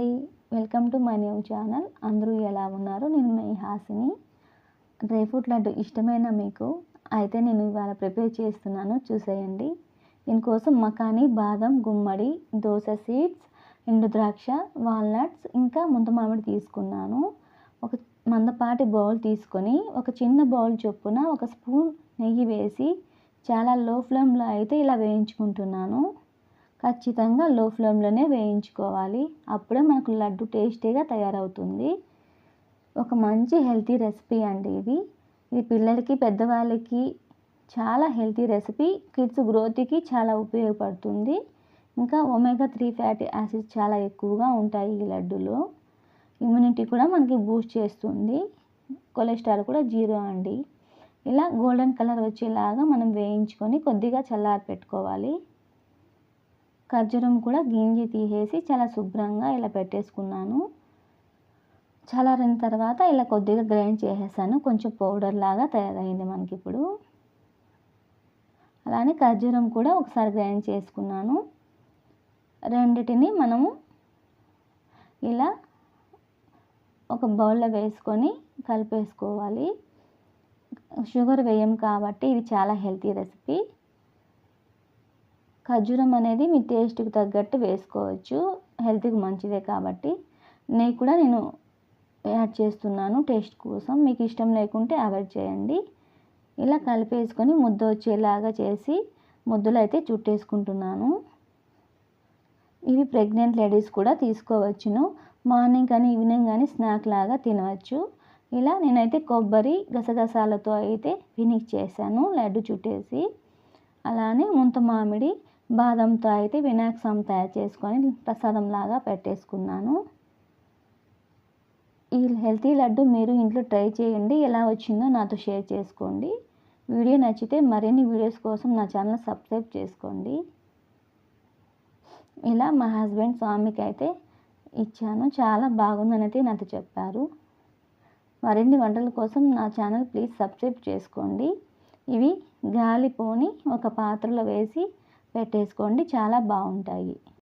అండి. Welcome to my new channel. అందరూ ఎలా ఉన్నారు? నేను మీ హాసిని. డ్రై ఫ్రూట్ లడ్డు ఇష్టమైన మీకు? అయితే నేను ఇవాళ ప్రిపేర్ చేస్తున్నాను. చూసేయండి. దీనికోసం మకాని బాదం గుమ్మడి దోశ సీడ్స్ ఎండు ద్రాక్ష వాల్నట్స్ ఇంకా ముంత మామిడి తీసుకున్నాను. ఒక మందపాటి బౌల్ తీసుకొని ఒక చిన్న బౌల్ చొప్పున ఒక స్పూన్ నెయ్యి వేసి చాలా లో ఫ్లేమ్లో అయితే ఇలా వేయించుకుంటున్నాను. ఖచ్చితంగా లో ఫ్లేమ్లోనే వేయించుకోవాలి. అప్పుడే మనకు లడ్డు టేస్టీగా తయారవుతుంది. ఒక మంచి హెల్తీ రెసిపీ అండి ఇది. ఇది పిల్లలకి పెద్దవాళ్ళకి చాలా హెల్తీ రెసిపీ. కిడ్స్ గ్రోత్కి చాలా ఉపయోగపడుతుంది. ఇంకా ఒమేగా త్రీ ఫ్యాటీ యాసిడ్స్ చాలా ఎక్కువగా ఉంటాయి ఈ లడ్డులో. ఇమ్యూనిటీ కూడా మనకి బూస్ట్ చేస్తుంది. కొలెస్ట్రాల్ కూడా జీరో అండి. ఇలా గోల్డెన్ కలర్ వచ్చేలాగా మనం వేయించుకొని కొద్దిగా చల్లారి పెట్టుకోవాలి ఖర్జూరం కూడా గింజి తీసేసి చాలా శుభ్రంగా ఇలా పెట్టేసుకున్నాను. చల్లారిన తర్వాత ఇలా కొద్దిగా గ్రైండ్ చేసేసాను. కొంచెం పౌడర్ లాగా తయారైంది మనకి ఇప్పుడు అలానే ఖర్జూరం కూడా ఒకసారి గ్రైండ్ చేసుకున్నాను. రెండిటిని మనము ఇలా ఒక బౌల్లో వేసుకొని కలిపేసుకోవాలి. షుగర్ వేయం కాబట్టి ఇది చాలా హెల్తీ రెసిపీ. ఖర్జూరం అనేది మీ టేస్ట్కి తగ్గట్టు వేసుకోవచ్చు. హెల్త్కి మంచిదే కాబట్టి. నెయ్యి కూడా నేను యాడ్ చేస్తున్నాను టేస్ట్ కోసం. మీకు ఇష్టం లేకుంటే అవాయిడ్ చేయండి. ఇలా కలిపేసుకొని ముద్ద వచ్చేలాగా చేసి ముద్దలు అయితే చుట్టేసుకుంటున్నాను. ఇవి ప్రెగ్నెంట్ లేడీస్ కూడా తీసుకోవచ్చును. మార్నింగ్ కానీ ఈవినింగ్ కానీ స్నాక్ లాగా తినవచ్చు. ఇలా నేనైతే కొబ్బరి గసగసాలతో అయితే ఫినిష్ చేశాను. లడ్డు చుట్టేసి. అలానే ముంత మామిడి బాదంతో అయితే వినాయక స్వామి తయారు చేసుకొని ప్రసాదం లాగా పెట్టేసుకున్నాను. ఈ హెల్తీ లడ్డు మీరు ఇంట్లో ట్రై చేయండి ఎలా వచ్చిందో నాతో షేర్ చేసుకోండి. వీడియో నచ్చితే మరిన్ని వీడియోస్ కోసం నా ఛానల్ సబ్స్క్రైబ్ చేసుకోండి. ఇలా మా హస్బెండ్ స్వామికి అయితే ఇచ్చాను చాలా బాగుందని అయితే నాతో చెప్పారు. మరిన్ని వంటల కోసం నా ఛానల్ ప్లీజ్ సబ్స్క్రైబ్ చేసుకోండి. ఇవి గాలిపోని ఒక పాత్రలో వేసి పెట్టేసుకోండి చాలా బాగుంటాయి.